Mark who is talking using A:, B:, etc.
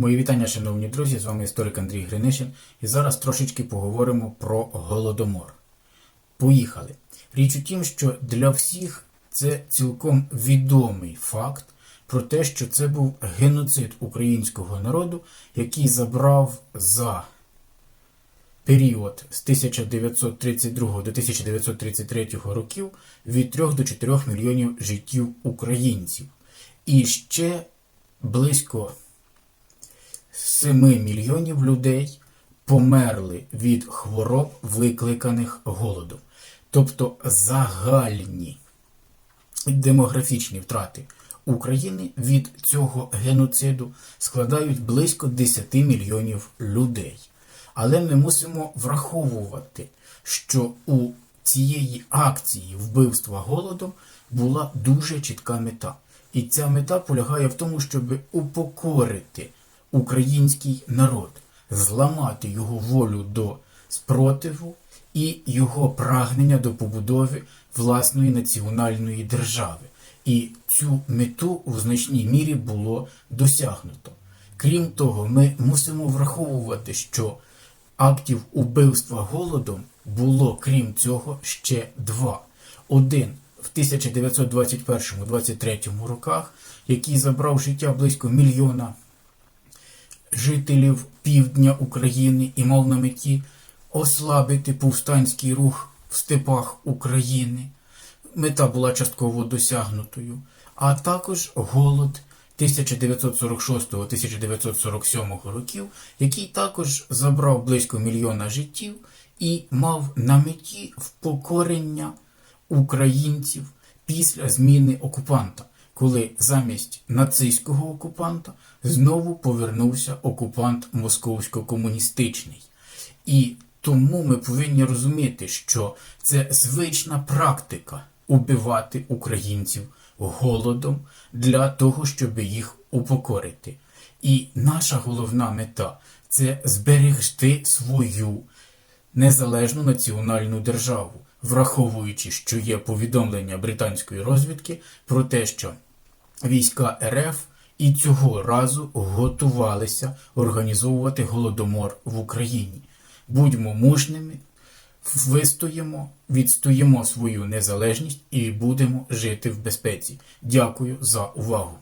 A: Мої вітання, шановні друзі, з вами історик Андрій Гринишин, і зараз трошечки поговоримо про голодомор. Поїхали. Річ у тім, що для всіх це цілком відомий факт про те, що це був геноцид українського народу, який забрав за період з 1932 до 1933 років від 3 до 4 мільйонів життів українців. І ще близько 7 мільйонів людей померли від хвороб, викликаних голодом. Тобто загальні демографічні втрати України від цього геноциду складають близько 10 мільйонів людей. Але ми мусимо враховувати, що у цієї акції вбивства голодом була дуже чітка мета. І ця мета полягає в тому, щоб упокорити український народ, зламати його волю до спротиву і його прагнення до побудови власної національної держави. І цю мету в значній мірі було досягнуто. Крім того, ми мусимо враховувати, що актів убивства голодом було, крім цього, ще два. Один в 1921-23 роках, який забрав життя близько мільйона жителів півдня України і мав на меті ослабити повстанський рух в степах України. Мета була частково досягнутою, а також голод 1946-1947 років, який також забрав близько мільйона життів і мав на меті впокорення українців після зміни окупанта, коли замість нацистського окупанта знову повернувся окупант московсько-комуністичний. І тому ми повинні розуміти, що це звична практика убивати українців голодом для того, щоб їх упокорити. І наша головна мета це зберегти свою незалежну національну державу, враховуючи, що є повідомлення британської розвідки про те, що війська РФ і цього разу готувалися організовувати голодомор в Україні. Будьмо мужними, вистоїмо, відстоїмо свою незалежність і будемо жити в безпеці. Дякую за увагу.